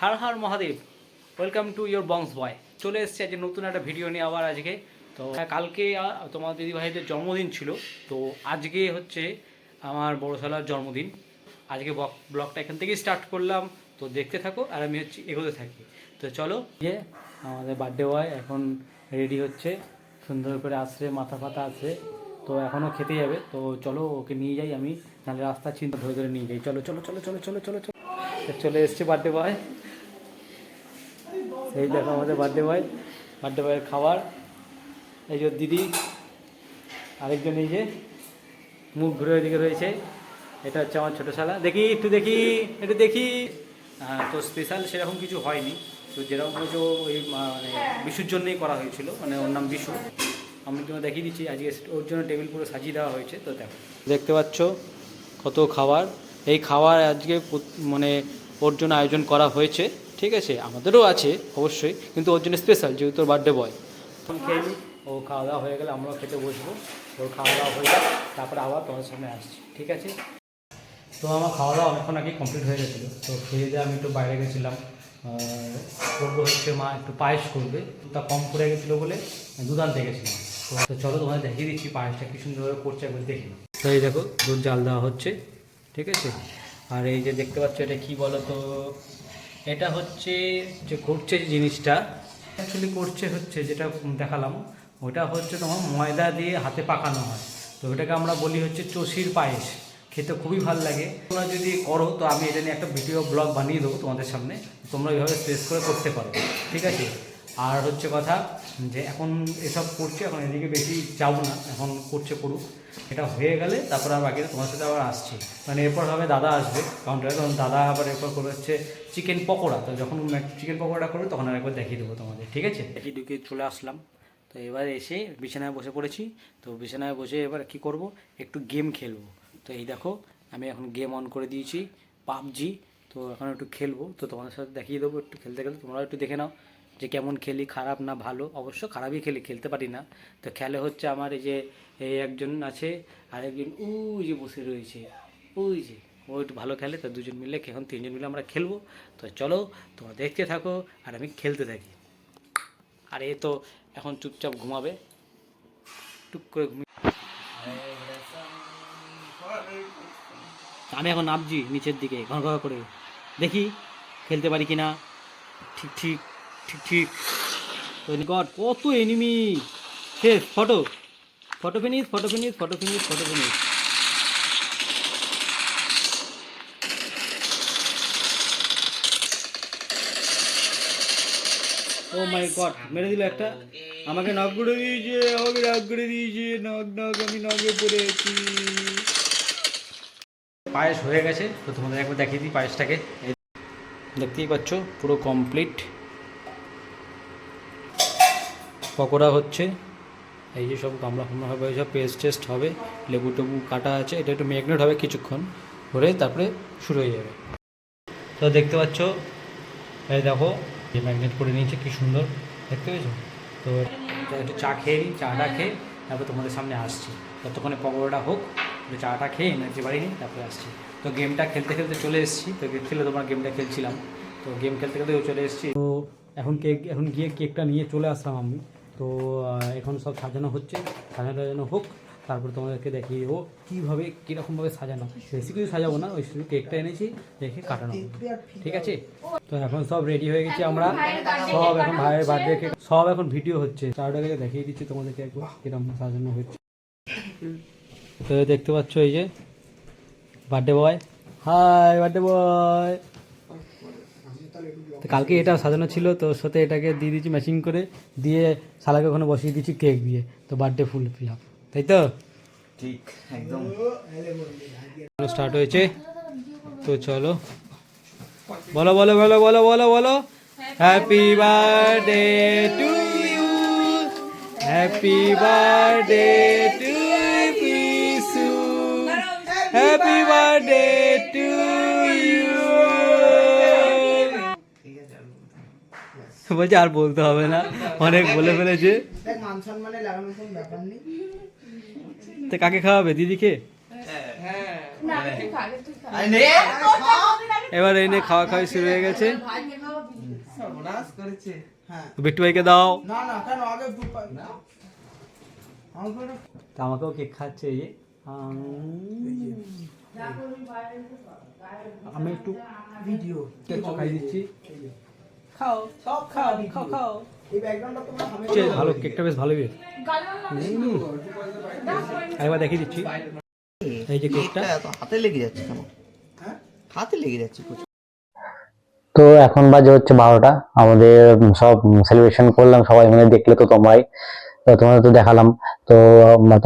Har Har Mahadev welcome to your বংশ boy চলে এসেছে আজকে নতুন একটা ভিডিও নিয়ে আবার আজকে। তো কালকে তোমার দিদি ভাইদের জন্মদিন ছিল। তো আজকে হচ্ছে আমার বড় শালার জন্মদিন। আজকে ব্লগ- ব্লগটা এখান থেকেই স্টার্ট করলাম। তো দেখতে থাকো আর আমি হচ্ছে এগোতে থাকি। তো চলো যে আমাদের বার্থডে বয় এখন রেডি হচ্ছে। সুন্দর করে আসছে, মাথা ফাতা আছে। তো এখনও খেতে যাবে। তো চলো ওকে নিয়ে যাই আমি। নাহলে রাস্তা চিন্তা ধরে ধরে নিয়ে যাই। চলো চলো চলো চলো চলো চলো চলো। চলে এসছে বার্থডে বয় এই দেখো আমাদের বার্থডে বয় বার্থডে বয়ের খাবার। এই যে দিদি আরেকজন এই যে মুখ ঘুরে ওইদিকে রয়েছে। এটা হচ্ছে আমার ছোটো শালা। দেখি একটু দেখি একটু দেখি। আহ, তো স্পেশাল সেরকম কিছু হয়নি। তো যেরকম হয়তো ওই মানে বিশুর জন্যই করা হয়েছিল মানে ওর নাম বিশু। আমি তোমার দেখিয়ে দিচ্ছি আজকে ওর জন্য টেবিল পুরো সাজিয়ে দেওয়া হয়েছে তো দেখো। দেখতে পাচ্ছ কত খাবার। এই খাবার আজকে মানে ওর জন্য আয়োজন করা হয়েছে। ঠিক আছে, আমাদেরও আছে, অবশ্যই, কিন্তু ওর জন্য স্পেশাল যেহেতু ওর বার্থডে বয় খেয়ে। ও খাওয়া দাওয়া হয়ে গেলে আমরাও খেতে বসবো। ওর খাওয়া দাওয়া হয়ে যাক, তারপরে আবার তোমার সামনে আসছি, ঠিক আছে? তো আমার খাওয়া দাওয়া অনেকক্ষণ আগে কমপ্লিট হয়ে গেছিল, তো খেয়ে দিয়ে আমি একটু বাইরে গেছিলাম। করব হচ্ছে মা একটু পায়েস করবে, তা কম পড়ে গেছিল বলে দুধ আনতে গেছিলাম। তো- চলো তোমাদের দেখিয়ে দিচ্ছি পায়েসটা কি সুন্দরভাবে করছে একবার দেখি তো এই দেখো, দুধ জাল দেওয়া হচ্ছে, ঠিক আছে? আর এই যে দেখতে পাচ্ছ এটা কি বলো তো এটা হচ্ছে যে করছে যে জিনিসটা অ্যাকচুয়ালি করছে হচ্ছে যেটা দেখালাম, ওটা হচ্ছে তোমার ময়দা দিয়ে হাতে পাকানো হয়। তো ওটাকে আমরা বলি হচ্ছে চষির পায়েস। খেতে খুবই ভালো লাগে। তোমরা যদি করো, তো আমি এটা নিয়ে একটা ভিডিও ব্লগ বানিয়ে দেবো তোমাদের সামনে। তোমরা এইভাবে স্পেস করে করতে পারো ঠিক আছে? আর হচ্ছে কথা যে এখন এসব করছে, এখন এদিকে বেশি যাব না, এখন করছে করুক। এটা হয়ে গেলে তারপর আর বাকিটা তোমার সাথে আবার আসছি। মানে এরপর হবে দাদা আসবে কাউন্টারে তখন দাদা আবার এরপর করে হচ্ছে চিকেন পকোড়া। তো যখন চিকেন পকোড়া করবে, তখন আর একবার দেখিয়ে দেবো তোমাদের, ঠিক আছে? দেখি ঢুকে চলে আসলাম। তো এবার এসে বিছানায় বসে পড়েছি। তো বিছানায় বসে এবার কি করব? একটু গেম খেলব। তো এই দেখো, আমি এখন গেম অন করে দিয়েছি, পাবজি। তো এখন একটু খেলব। তো তোমাদের সাথে দেখিয়ে দেবো একটু, খেলতে খেলতে তোমরাও একটু দেখে নাও। যে কেমন খেলি, খারাপ না ভালো, অবশ্য খারাপই খেলি, খেলতে পারি না। তো খেলে হচ্ছে আমার এই যে, এই একজন আছে আর একজন ওই যে বসে রয়েছে, ওই যে, ও একটু ভালো খেলে, তো দুজন মিলে এখন তিনজন মিলে আমরা খেলব। তো চলো, তোমরা দেখতে থাকো, আর আমি খেলতে থাকি। আর এ তো এখন চুপচাপ ঘুমাবে। টুক করে ঘুমিয়ে আমি এখন নামছি নিচের দিকে ঘন ঘন করে। দেখি, খেলতে পারি কিনা? ঠিক ঠিক। ঠিক। ঠিক গড, কত এনিমি শেষ photo photo finish photo finish photo finish photo finish oh my god মেরে দিল একটা। আমাকে নক করে দিয়েছে, আমাকে নক করে দিয়েছে। নক নক আমি নকে পড়েছি পায়েস হয়ে গেছে, তো তোমাদের একবার দেখিয়ে দিই পায়েসটাকে। দেখতেই পাচ্ছ, পুরো কমপ্লিট পকোড়া হচ্ছে। এই যে সব গামলা ফামলা হবে সব পেস্ট টেস্ট হবে, লেবু টেবু কাটা আছে, এটা একটু ম্যাগনেট হবে কিছুক্ষণ করে তারপরে শুরু হয়ে যাবে। তো দেখতে পাচ্ছ, এই দেখো যে ম্যাগনেট করে নিয়েছে, কি সুন্দর, দেখতে পেয়েছ? তো একটু চা খেয়ে নিই, চাটা খেয়ে তারপর তোমাদের সামনে আসছি। ততক্ষণে পকোড়াটা হোক চাটা খেয়ে এনার্জি বাড়ি নিই, তারপরে আসছি। তো গেমটা খেলতে খেলতে চলে এসেছি, তো খেলে তোমার গেমটা খেলছিলাম। তো গেম খেলতে খেলতে চলে এসেছি। তো এখন কেক এখন গিয়ে কেকটা নিয়ে চলে আসলাম আমি। তো এখন সব সাজানো হচ্ছে। সাজানো টাজানো হোক তারপর তোমাদেরকে দেখিয়ে দেবো কীভাবে কীরকমভাবে সাজানো। বেশি কিছু সাজাবো না ওই শুধু কেকটা এনেছি দেখে কাটানো ঠিক আছে? তো এখন সব রেডি হয়ে গেছি আমরা। সব এখন ভাইয়ের বার্থডে কেক সব এখন ভিডিও হচ্ছে। চারটাকে দেখিয়ে দিচ্ছি তোমাদেরকে একবার কীরকম সাজানো হচ্ছে। তো দেখতে পাচ্ছ এই যে birthday boy hi birthday boy তো কালকে এটা সাজানো ছিল তো সাথে এটাকে দিয়ে দিচ্ছি ম্যাচিং করে দিয়ে শালাকে ওখানে বসিয়ে দিচ্ছি কেক দিয়ে। তো বার্থডে ফুল ফিল আপ তাই তো? ঠিক একদম। স্টার্ট হয়েছে। তো চলো। বলো বলো বলো বলো বলো বলো। Happy birthday to you happy birthday to পিসু happy birthday to বলছে আর বলতে হবে না। অনেক বলে ফেলেছে। দেখ মান সম্মানে লাগানোর কোনো ব্যাপার নেই। তো কাকে খাওয়াবে? দিদিকে এবার এনে খাওয়া খাওয়া শুরু হয়ে গেছে। হ্যাঁ। বিট্টু ভাইকে দাও। আমাকেও কেক খাচ্ছে এই যে। আমি একটু ভিডিও খাই দিচ্ছি। খাও সব খাও খাও খাও। এই ব্যাকগ্রাউন্ডটা তোমরা হামে হচ্ছে ভালো কেকটা বেশ ভালোই একবার দেখিয়ে দিচ্ছি। এই যে কেকটা হাতে লেগে যাচ্ছে কেন? হ্যাঁ? হাতে লেগে যাচ্ছে তো এখন বাজে হচ্ছে বারোটা। আমাদের সব সেলিব্রেশন করলাম সবাই মানে দেখলে তো তোমরাই। তো তোমাদের তো দেখালাম। তো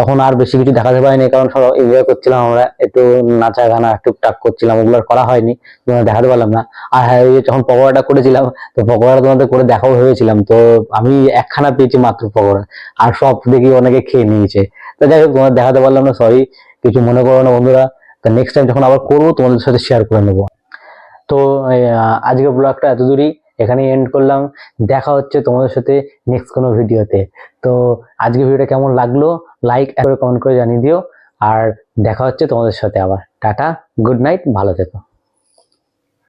তখন আর বেশি কিছু দেখাতে পারিনি কারণ সব এনজয় করছিলাম আমরা, একটু নাচা গানা, টুকটাক করছিলাম, ওগুলো করা হয়নি, তোমাদের দেখাতে পারলাম না। আর হ্যাঁ ওই যখন পকোড়াটা করেছিলাম, তো পকোড়াটা তোমাদের করে দেখাও ভেবেছিলাম, তো আমি একখানা পেয়েছি মাত্র পকোড়া, আর সব দেখি অনেকে খেয়ে নিয়েছে। তো যাই হোক, তোমাদের দেখাতে পারলাম না সরি কিছু মনে করো না বন্ধুরা। তো নেক্সট টাইম যখন আবার করব, তোমাদের সাথে শেয়ার করে নেব। তো আজকের ব্লগটা এত দূরই। এখানেই এন্ড করলাম। দেখা হচ্ছে তোমাদের সাথে নেক্সট কোনো ভিডিওতে। তো আজকে ভিডিওটা কেমন লাগল? লাইক করে কমেন্ট করে জানিয়ে দিও। আর দেখা হচ্ছে তোমাদের সাথে আবার। টাটা গুড নাইট ভালো থেকো।